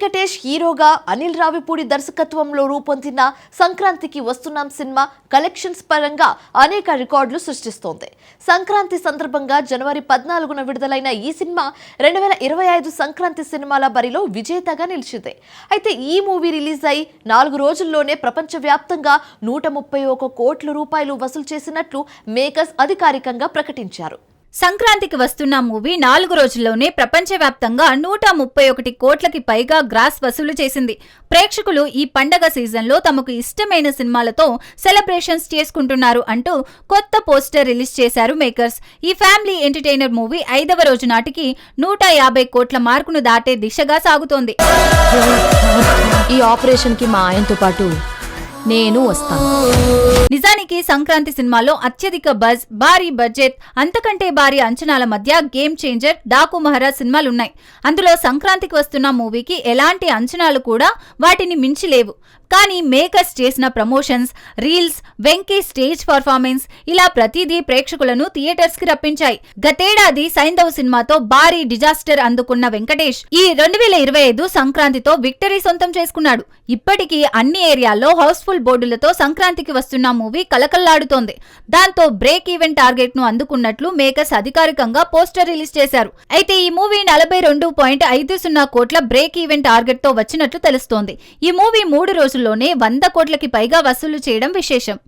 వెంకటేష్ హీరోగా అనిల్ రావిపూడి దర్శకత్వంలో రూపొందిన సంక్రాంతికి వస్తున్నాం సినిమా కలెక్షన్స్ పరంగా అనేక రికార్డులు సృష్టిస్తోంది. సంక్రాంతి సందర్భంగా జనవరి పద్నాలుగున విడుదలైన ఈ సినిమా రెండు వేల ఇరవై ఐదు సంక్రాంతి సినిమాల బరిలో విజేతగా నిలిచింది. అయితే ఈ మూవీ రిలీజ్ అయి నాలుగు రోజుల్లోనే ప్రపంచవ్యాప్తంగా నూట ముప్పై ఒక కోట్ల రూపాయలు వసూలు చేసినట్లు మేకర్స్ అధికారికంగా ప్రకటించారు. సంక్రాంతికి వస్తున్న మూవీ నాలుగు రోజుల్లోనే ప్రపంచవ్యాప్తంగా నూట ముప్పై ఒకటి కోట్లకి పైగా గ్రాస్ వసూలు చేసింది. ప్రేక్షకులు ఈ పండగ సీజన్లో తమకు ఇష్టమైన సినిమాలతో సెలబ్రేషన్స్ చేసుకుంటున్నారు అంటూ కొత్త పోస్టర్ రిలీజ్ చేశారు మేకర్స్. ఈ ఫ్యామిలీ ఎంటర్టైనర్ మూవీ ఐదవ రోజు నాటికి నూట యాభై కోట్ల మార్కును దాటే దిశగా సాగుతోంది. ఈ ఆపరేషన్కి మా ఆయనతో పాటు నేను వస్తాను నిజానికి సంక్రాంతి సినిమాలో అత్యధిక బజ్ భారీ బడ్జెట్ అంతకంటే భారీ అంచనాల మధ్య గేమ్ చేంజర్ డాకు మహారాజ్ సినిమాలున్నాయి. అందులో సంక్రాంతికి వస్తున్న మూవీకి ఎలాంటి అంచనాలు కూడా వాటిని మించి లేవు కానీ మేకర్స్ చేసిన promotions reels Venky stage performance ఇలా ప్రతిదీ ప్రేక్షకులను థియేటర్స్కి రప్పించాయి. గతేడాది సైంధవ్ సినిమాతో భారీ డిజాస్టర్ అందుకున్న వెంకటేష్ ఈ రెండు వేల ఇరవై ఐదు సంక్రాంతితో విక్టరీ సొంతం చేసుకున్నాడు. ఇప్పటికీ అన్ని ఏరియాల్లో హౌస్ఫుల్ బోర్డులతో సంక్రాంతికి వస్తున్న మూవీ కలకల్లాడుతోంది దాంతో బ్రేక్ ఈవెన్ టార్గెట్ను అందుకున్నట్లు మేకర్స్ అధికారికంగా పోస్టర్ రిలీజ్ చేశారు. అయితే ఈ మూవీ నలభై రెండు పాయింట్ ఐదు సున్నా కోట్ల బ్రేక్ ఈవెన్ టార్గెట్తో వచ్చినట్లు తెలుస్తోంది. ఈ మూవీ మూడు రోజుల్లోనే వంద కోట్లకి పైగా వసూలు చేయడం విశేషం.